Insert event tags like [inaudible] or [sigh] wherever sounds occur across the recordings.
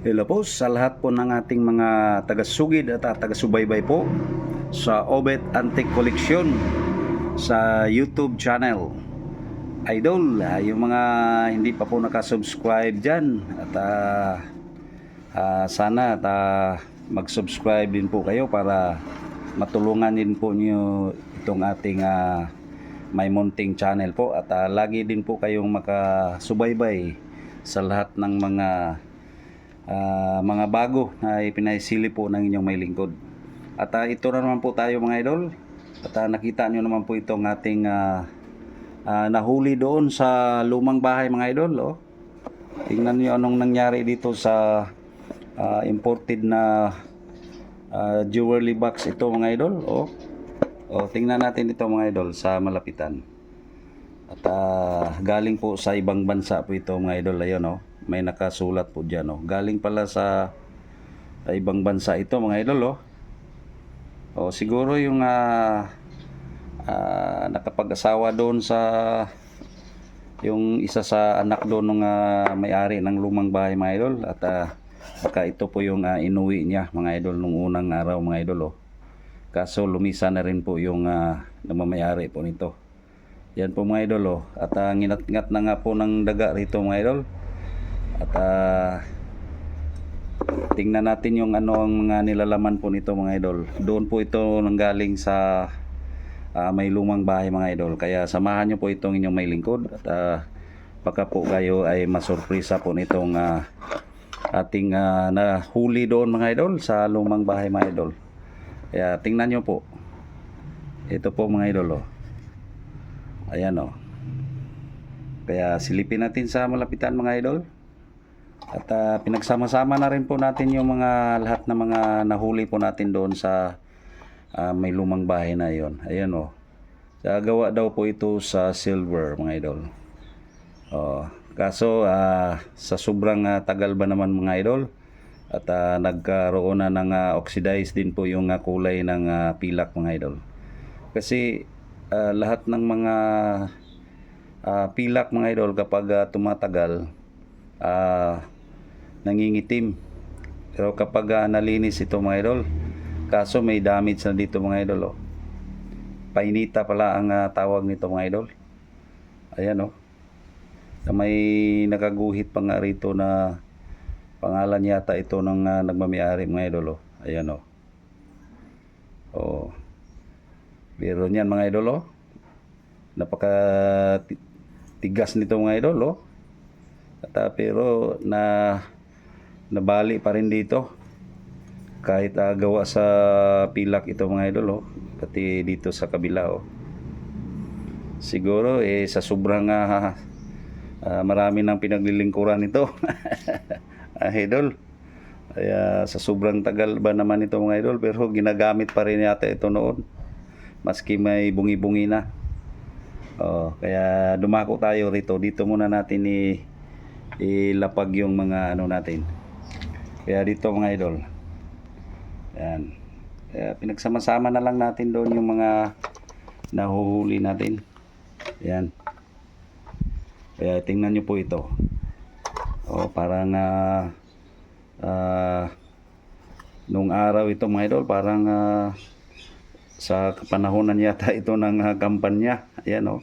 Hello po sa lahat po ng ating mga taga-sugid at taga-subaybay po sa Obet Antique Collection sa YouTube channel. Idol, ah, yung mga hindi pa po nakasubscribe dyan at ah, ah, sana at ah, mag-subscribe din po kayo para matulungan din po niyo itong ating ah, may munting channel po at ah, lagi din po kayong makasubaybay sa lahat ng mga ah, mga bago na ipinaisili po ng inyong may lingkod. At ah, ito na naman po tayo mga idol. At ah, nakita nyo naman po itong ating ah, ah, nahuli doon sa lumang bahay mga idol. Oh. Tingnan nyo anong nangyari dito sa ah, imported na ah, jewelry box ito mga idol. Oh. Oh, tingnan natin ito mga idol sa malapitan. At ah, galing po sa ibang bansa po ito mga idol. Ayun oh. May nakasulat po dyan oh. Galing pala sa, sa ibang bansa ito mga idol oh. Oh, siguro yung ah, ah, nakapag-asawa doon sa yung isa sa anak doon ng may-ari ng lumang bahay mga idol at ah, baka ito po yung ah, inuwi niya mga idol nung unang araw mga idol oh. Kaso lumisa na rin po yung uh, namamayari po nito. Yan po mga idol oh. At uh, nginat-ngat na nga po ng daga rito mga idol. At ah, tingnan natin yung ano ang mga nilalaman po nito mga idol. Doon po ito nanggaling sa ah, may lumang bahay mga idol. Kaya samahan nyo po itong inyong may lingkod. At ah, baka po kayo ay masurpresa po nitong ah, ating ah, nahuli doon mga idol sa lumang bahay mga idol. Kaya tingnan nyo po. Ito po mga idol oh. Ayan oh. Kaya silipin natin sa malapitan mga idol. At ah, pinagsama-sama na rin po natin yung mga lahat ng mga nahuli po natin doon sa ah, may lumang bahay na yon. Ayan oh. Sa gawa daw po ito sa silver mga idol. Oh, kaso ah, sa sobrang ah, tagal ba naman mga idol at ah, nagkaroon na ng ah, oxidized din po yung ah, kulay ng ah, pilak mga idol. Kasi ah, lahat ng mga ah, pilak mga idol kapag ah, tumatagal ah, nangingitim. Pero kapag ah, nalinis ito mga idol, kaso may damage na dito mga idol. Oh. Painita pala ang ah, tawag nito mga idol. Ayan oh. May nakaguhit pa nga rito na pangalan yata ito ng ah, nagmamayari mga idol. Oh. Ayan oh. Oh. Pero niyan mga idol oh. Napaka ti- tigas nito mga idol oh. At ah, pero na nabali pa rin dito. Kahit ah, gawa sa pilak ito mga idol oh. Pati dito sa kabila oh. Siguro eh sa sobrang ah, [laughs] ah, marami ng pinaglilingkuran ito. [laughs] ah, idol. Kaya sa sobrang tagal ba naman ito mga idol pero ginagamit pa rin yata ito noon. Maski may bungi-bungi na. Oh, kaya dumako tayo rito. Dito muna natin i ilapag yung mga ano natin. Kaya dito mga idol. Yan. Kaya pinagsama-sama na lang natin doon yung mga nahuhuli natin. Yan. Kaya tingnan nyo po ito. Oh, parang ah ah, nung araw ito mga idol, parang ah, sa kapanahonan yata [laughs] ito ng ah, kampanya. Ayan oh.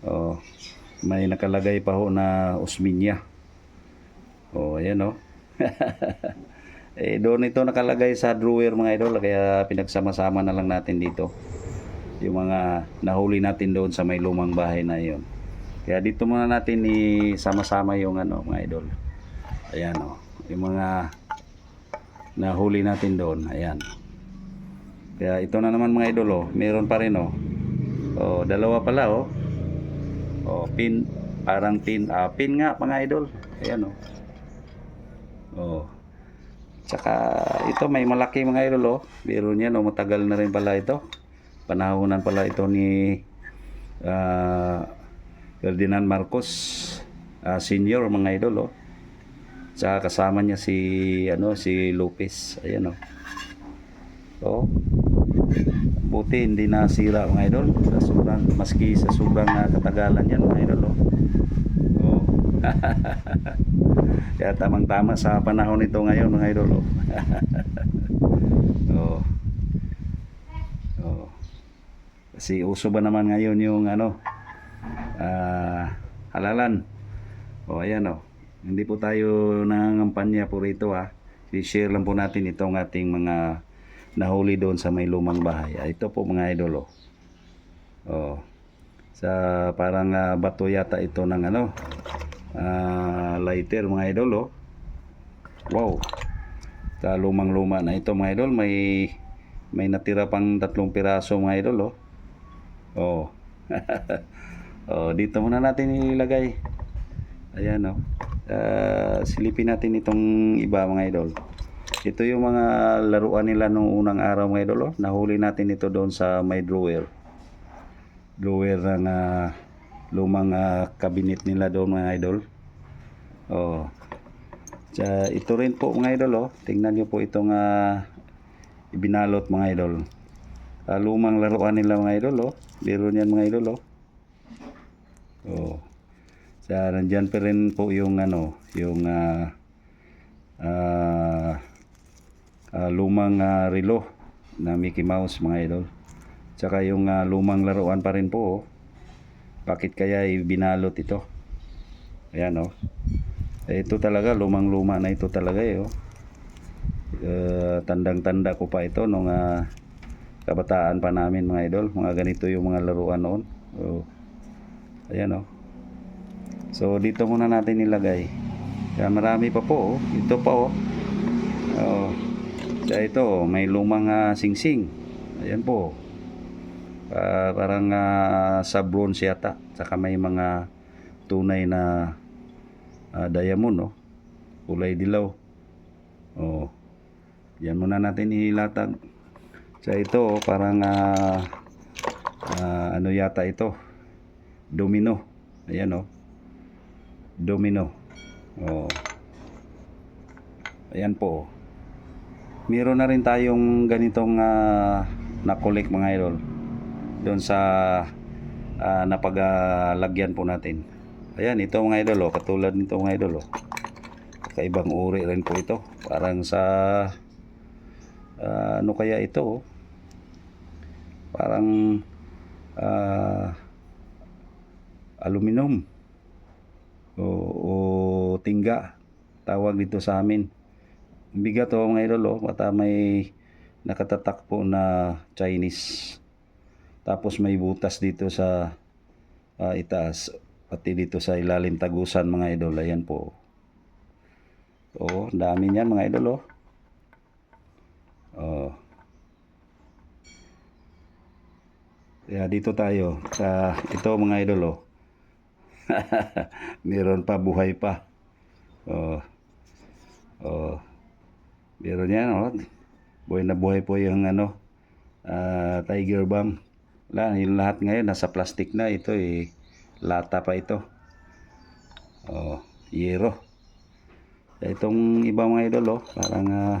Oh, may nakalagay pa ho na Osminya. Oh, ayan oh. [laughs] eh doon ito nakalagay sa drawer mga idol kaya pinagsama-sama na lang natin dito yung mga nahuli natin doon sa may lumang bahay na yon. Kaya dito muna natin isama-sama yung ano mga idol. Ayan oh, yung mga nahuli natin doon. Ayan. Kaya ito na naman mga idol oh, meron pa rin oh. Oh, dalawa pala oh. Oh, pin parang pin ah, pin nga mga idol. Ayan oh. Oh. Tsaka ito may malaki mga idol oh. Biro niya no, matagal na rin pala ito. Panahonan pala ito ni ah, Ferdinand Marcos ah, senior mga idol oh. Tsaka kasama niya si ano si Lopez. Ayan oh. Oh. Buti hindi nasira mga idol. Sa sobrang maski sa sobrang ah, katagalan yan mga idol oh. Oh. [laughs] Kaya tamang-tama sa panahon nito ngayon mga idol. Oh. [laughs] oh. Oh. Kasi uso ba naman ngayon yung ano ah halalan. O ayan o. Hindi po tayo nangangampanya po rito ha. I-share lang po natin itong ating mga nahuli doon sa may lumang bahay. Ah, Ito po mga idol o. Oh. Sa parang ah, bato yata ito ng ano ah, lighter mga idol oh. Wow. Sa lumang luma na ito mga idol may may natira pang tatlong piraso mga idol oh. Oh. [laughs] oh, dito muna natin ilagay. Ayan oh. Ah, silipin natin itong iba mga idol. Ito yung mga laruan nila nung unang araw mga idol oh. Nahuli natin ito doon sa may drawer. Drawer ng ah, lumang ah, cabinet nila doon mga idol. Oh. Sa ito rin po mga idol oh. Tingnan niyo po itong ah, ibinalot mga idol. Ah, lumang laruan nila mga idol oh. Biro niyan mga idol oh. Oh. Sa nandyan pa rin po yung ano, yung ah ah, ah, lumang ah, relo na Mickey Mouse mga idol. Tsaka yung ah, lumang laruan pa rin po oh. Bakit kaya ibinalot ito? Ayan oh. Eh, ito talaga, lumang-luma na ito talaga eh oh. Eh, tandang-tanda ko pa ito nung ah, kabataan pa namin mga idol. Mga ganito yung mga laruan noon. Oh. Ayan oh. So dito muna natin ilagay. Kaya marami pa po oh. Ito pa oh. Oh. Kaya ito oh, may lumang ah, singsing. Ayan po. Ah, parang ah, sa bronze yata. Saka may mga tunay na ah, diamond oh. Kulay dilaw. Oh. Yan muna natin ilatag. Sa ito oh, parang ah, ah, ano yata ito. Domino. Ayan oh. Domino. Oh. Ayan po. oh. Meron na rin tayong ganitong ah, na-collect mga idol. Doon sa ah, napagalagyan po natin. Ayan, ito mga idol, oh, katulad nito mga idol. Oh. Kaibang uri rin po ito. Parang sa ah, ano kaya ito? Oh? Parang ah, aluminum o, o tingga tawag dito sa amin bigat to mga idol oh, bata may nakatatak po na Chinese tapos may butas dito sa ah, itaas pati dito sa ilalim tagusan mga idol. Ayan po. Oh dami niyan mga idol oh. Oh. Kaya dito tayo sa ito mga idol oh. [laughs] Meron pa buhay pa. Oh. Oh. Meron yan oh. Buhay na buhay po yung ano ah, tiger bomb wala yung lahat ngayon nasa plastic na ito eh lata pa ito oh yero itong iba mga idol oh parang ah,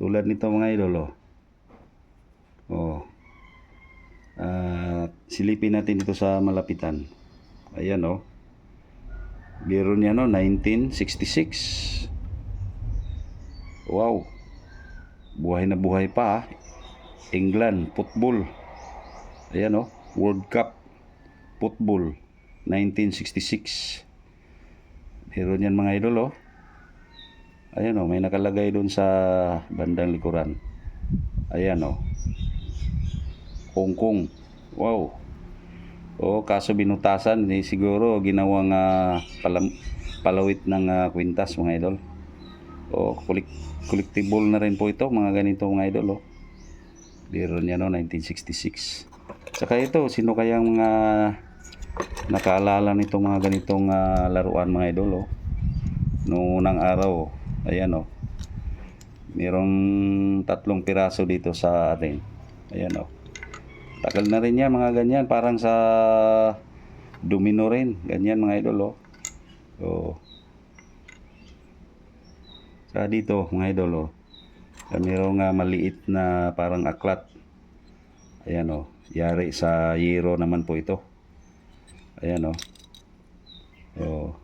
tulad nito mga idol oh oh Ah, silipin natin dito sa malapitan Ayan oh. Biro niya no, 1966. Wow. Buhay na buhay pa ah. England, football. Ayan oh, World Cup football 1966. Biro niyan mga idol oh. Ayan oh, may nakalagay doon sa bandang likuran. Ayan oh. Hong Kong. Wow. Oo, kaso binutasan, eh, siguro ginawang ah, palam, palawit ng ah, kwintas mga idol. O, kulik, collectible na rin po ito, mga ganito mga idol. Oh. Biro niya no, 1966. Saka ito, sino kayang mga nakaalala nito mga ganitong ah, laruan mga idol. Oh. Noong unang araw, oh. ayan oh. Merong tatlong piraso dito sa atin. Ayan oh. Tagal na rin yan, mga ganyan. Parang sa domino rin. Ganyan, mga idol, oh. So, sa dito, mga idol, oh. Merong nga maliit na parang aklat. Ayan, oh. Yari sa yero naman po ito. Ayan, oh. Oh.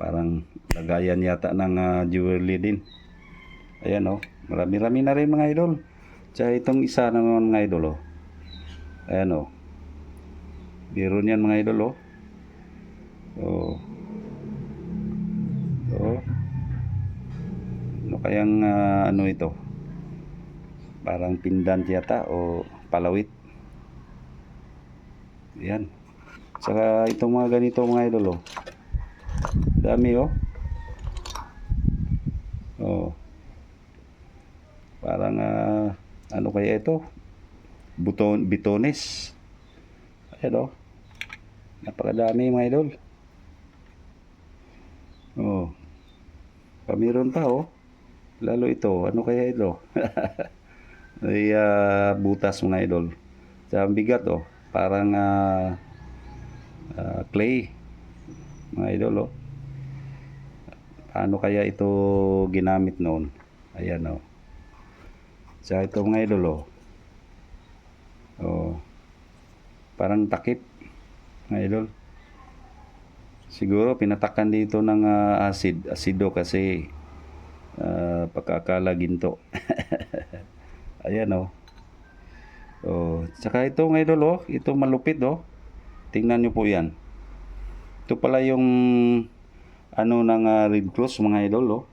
Parang lagayan yata ng ah, jewelry din. Ayan oh, marami-rami na rin mga idol. Tsaka itong isa naman mga idol oh. Ayan oh. Biro niyan mga idol oh. Oh. Oh. Ano kayang ah, ano ito? Parang pendant yata o palawit. Yan. Saka itong mga ganito mga idol oh. Dami oh. Oh. Parang ah, ano kaya ito? Buton, bitones. Ayan oh. Napakadami mga idol. Oh. Pamiron pa oh. Lalo ito, ano kaya ito? [laughs] Ay ah, butas mga idol. Sa bigat oh. Parang ah, ah, clay. Mga idol oh. Paano kaya ito ginamit noon? Ayan oh. Sa ito mga idol oh. Oh. Parang takip. Mga idol. Siguro pinatakan dito ng ah, acid, asido kasi ah, pagkakala ginto. [laughs] Ayan oh. Oh, tsaka ito ng idol oh, ito malupit oh. Tingnan niyo po 'yan. Ito pala yung ano ng ah, Red Cross mga idol oh.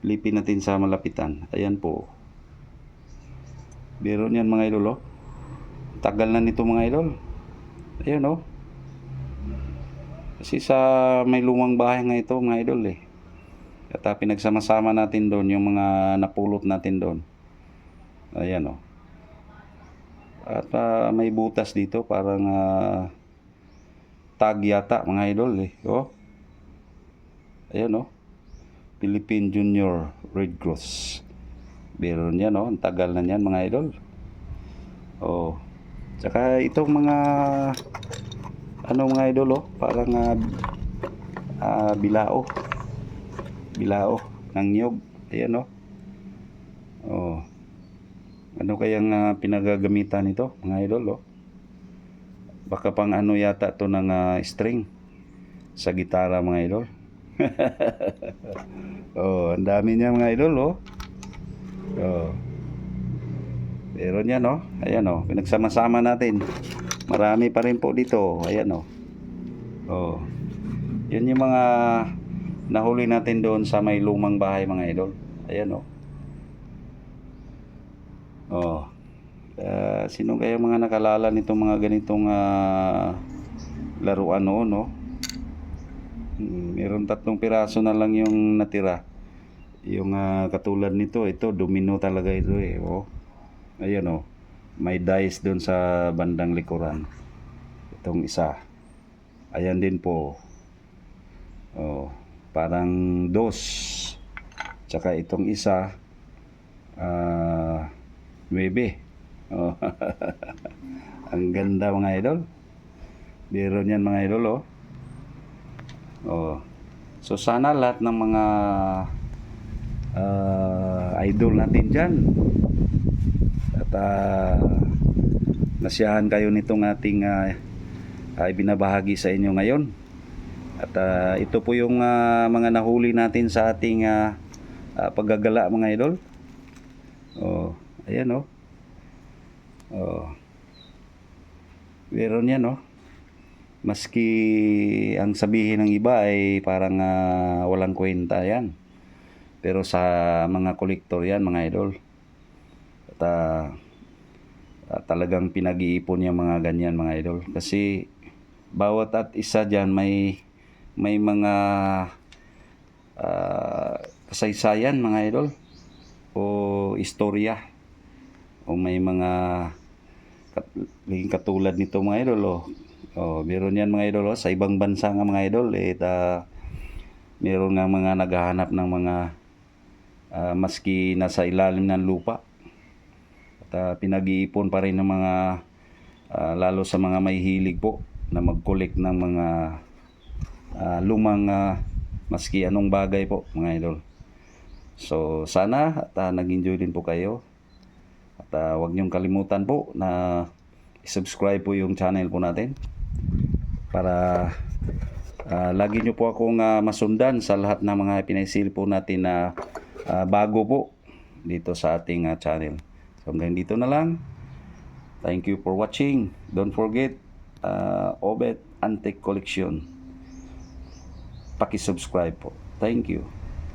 Lipin natin sa malapitan. Ayan po. Biro niyan mga idol oh. Tagal na nito mga idol. Ayan oh. Kasi sa may lumang bahay nga ito mga idol eh. At ah, pinagsama-sama natin doon yung mga napulot natin doon. Ayan oh. At ah, may butas dito parang ah, tag yata mga idol eh. Oh. Ayan oh. Philippine Junior Red Cross. Biro niyan oh. Ang tagal na niyan mga idol. Oh. Tsaka itong mga ano mga idol oh, parang ah, ah, bilao. Bilao ng niyog. Ayan oh. Oh. Ano kayang ah, pinagagamitan nito mga idol oh? Baka pang ano yata to ng ah, string sa gitara mga idol. [laughs] oh, ang dami niya mga idol oh. Oh. Pero niyan oh, ayan oh, pinagsama-sama natin. Marami pa rin po dito, ayan oh. Oh. Yan yung mga nahuli natin doon sa may lumang bahay mga idol. Ayan oh. Oh. Ah, sino kaya mga nakalala nitong mga ganitong ah, laruan noon, no? Hmm, Meron tatlong piraso na lang yung natira. Yung ah, katulad nito, ito domino talaga ito eh. Oh. Ayan oh. May dice doon sa bandang likuran. Itong isa. Ayan din po. Oh, parang dos. Tsaka itong isa ah Nuebe. Oh. [laughs] Ang ganda mga idol. Biro niyan mga idol oh. Oh. So sana lahat ng mga ah, idol natin diyan at ah, nasiyahan kayo nitong ating ah, ay binabahagi sa inyo ngayon. At ah, ito po yung ah, mga nahuli natin sa ating ah, ah, paggagala mga idol. Oh, ayan oh. Oh. Meron yan oh. Maski ang sabihin ng iba ay parang ah, walang kwenta yan. Pero sa mga kolektor yan mga idol. At ah, ah, talagang pinag-iipon yung mga ganyan mga idol. Kasi bawat at isa dyan may may mga ah, kasaysayan mga idol o istorya o may mga katulad nito mga idol oh. Oh, meron yan mga idol oh. sa ibang bansa nga mga idol eh ta, meron nga mga naghahanap ng mga ah, maski nasa ilalim ng lupa at ah, pinag-iipon pa rin ng mga ah, lalo sa mga may hilig po na mag-collect ng mga ah, lumang ah, maski anong bagay po mga idol So sana at ah, nag-enjoy din po kayo. Ah, huwag niyong kalimutan po na i-subscribe po yung channel po natin para Ah, lagi nyo po akong ah, masundan sa lahat ng mga pinaisil po natin na ah, bago po dito sa ating ah, channel. So hanggang dito na lang. Thank you for watching. Don't forget, uh, Obet Antique Collection. Paki-subscribe po. Thank you.